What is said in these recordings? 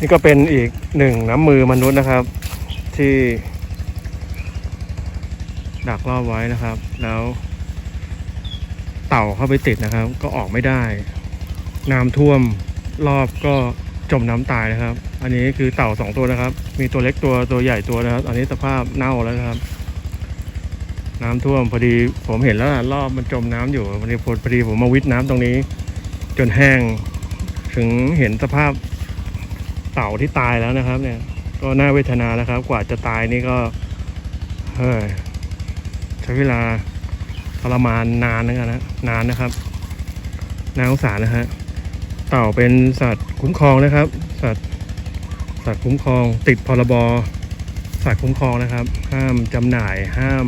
นี่ก็เป็นอีกหนึ่งน้ำมือมนุษย์นะครับ ที่ ดักรอไว้นะครับ แล้ว เต่าเข้าไปติดนะครับ ก็ออกไม่ได้ น้ำท่วมรอบก็จมน้ำตายนะครับ อันนี้คือเต่าสองตัวนะครับ มีตัวเล็กตัวตัวใหญ่ตัวนะครับ อันนี้สภาพเน่าแล้วนะครับ น้ำท่วมพอดีผมเห็นแล้วล่ะรอบมันจมน้ำอยู่พอดีพอดีผมมาวิทย์น้ำตรงนี้ จนแห้ง ถึงเห็นสภาพ เต่าที่ตายแล้วนะครับ เนี่ย ก็น่าเวทนานะครับ กว่าจะตายนี่ก็เฮ้ยใช้เวลาทรมานนานนะครับนะนานนะครับน่าสงสารนะฮะเต่าเป็นสัตว์คุ้มครองนะครับ สัตว์สัตว์คุ้มครอง ติดพรบสัตว์คุ้มครองนะครับ ห้ามจำหน่ายห้าม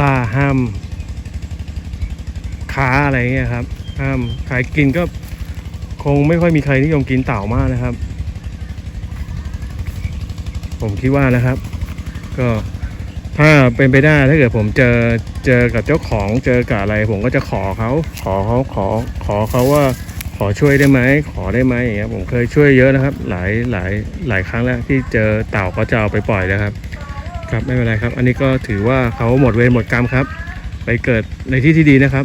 ล่าห้าม ค้าอะไรเงี้ยครับ ห้ามขายกินก็คงไม่ค่อยมีใครนิยมกินเต่ามากนะครับ ผมคิดว่านะครับ ก็ถ้าเป็นไปได้ถ้าเกิดผมเจอเจอกับเจ้าของเจอกับอะไร ผมก็จะขอเขาขอเขาขอขอเขาว่าขอช่วยได้ไหมขอได้ไหมอย่างเงี้ยผมเคยช่วยเยอะนะครับ หลายหลายหลายครั้งแล้วที่เจอเต่าเขาจะเอาไปปล่อยนะครับ ครับไม่เป็นไรครับ อันนี้ก็ถือว่าเขาหมดเวรหมดกรรมครับ ไปเกิดในที่ที่ดีนะครับ